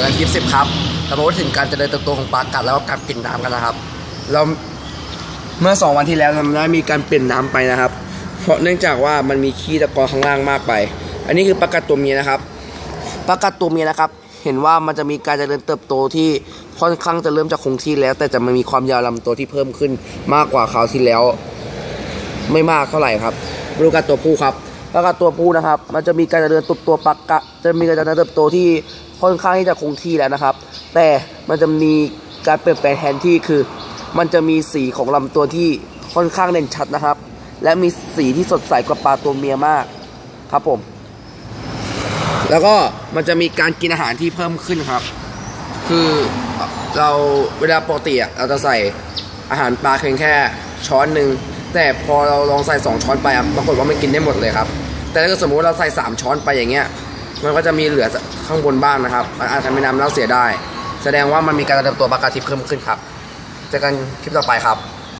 อกันคลิปสิบครับ เรามาพูดถึงการเจริญเติบโตของปลากัดแล้วก็การเปลี่ยนน้ำกันนะครับ เราเมื่อสองวันที่แล้วเราได้มีการเปลี่ยนน้ำไปนะครับ เพราะเนื่องจากว่ามันมีขี้ตะกอนข้างล่างมากไป อันนี้คือปลากัดตัวเมียนะครับปลากัดตัวเมียนะครับ เห็นว่ามันจะมีการเจริญเติบโตที่ค่อนข้างจะเริ่มจากคงที่แล้ว แต่จะมันมีความยาวลำตัวที่เพิ่มขึ้นมากกว่าคราวที่แล้ว ไม่มากเท่าไหร่ครับมาดูการตัวผู้ครับ แล้วก็ตัวผู้นะครับ มันจะมีการเจริญเติบโตปักกะ จะมีการเจริญเติบโตที่ค่อนข้างที่จะคงที่แล้วนะครับ แต่มันจะมีการเปลี่ยนแปลงแทนที่คือ มันจะมีสีของลำตัวที่ค่อนข้างเด่นชัดนะครับ และมีสีที่สดใสกว่าปลาตัวเมียมากครับผม แล้วก็มันจะมีการกินอาหารที่เพิ่มขึ้นครับ คือเราเวลาปกติเราจะใส่อาหารปลาเพียงแค่ช้อนหนึ่ง แต่พอเราลองใส่สองช้อนไปอะปรากฏว่ามันกินได้หมดเลยครับ แต่ถ้าสมมติเราใส่สามช้อนไปอย่างเงี้ย มันก็จะมีเหลือข้างบนบ้างนะครับมันอาจจะไม่นำเน่าเสียได้ แสดงว่ามันมีการเติบโตปลากระทิบเพิ่มขึ้นครับ เจอกันคลิปต่อไปครับ